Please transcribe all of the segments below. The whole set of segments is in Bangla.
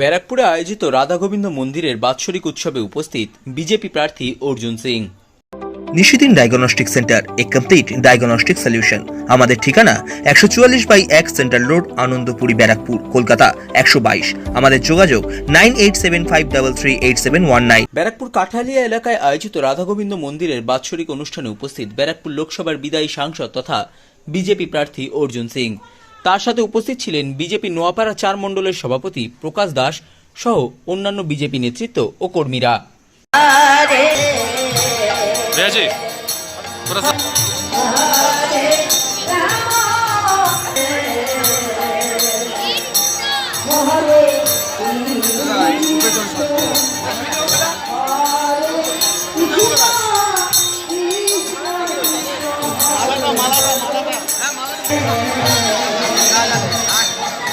ব্যারাকপুরে আয়োজিত রাধা গোবিন্দ মন্দিরের বাৎসরিক উৎসবে উপস্থিত বিজেপি প্রার্থী অর্জুন সিং। নিশিদিন ডায়াগনস্টিক সেন্টার এ কমপ্লিট ডায়াগনস্টিক সলিউশন। আমাদের ঠিকানা একশো চুয়াল্লিশ বাই এক সেন্ট্রাল রোড আনন্দপুরি ব্যারাকপুর কলকাতা একশো বাইশ। আমাদের যোগাযোগ nine eight seven five double three eight seven one nine. Barrackpore Kathalia এলাকায় আয়োজিত রাধাগোবিন্দ মন্দিরের বাৎসরিক অনুষ্ঠানে উপস্থিত ব্যারাকপুর লোকসভার বিদায়ী সাংসদ তথা বিজেপি প্রার্থী অর্জুন সিং। তার সাথে উপস্থিত ছিলেন বিজেপি নোয়াপাড়া চার মণ্ডলের সভাপতি প্রকাশ দাস সহ অন্যান্য বিজেপি নেতৃত্ব ও কর্মীরা। হ্যাঁ মালা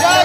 जय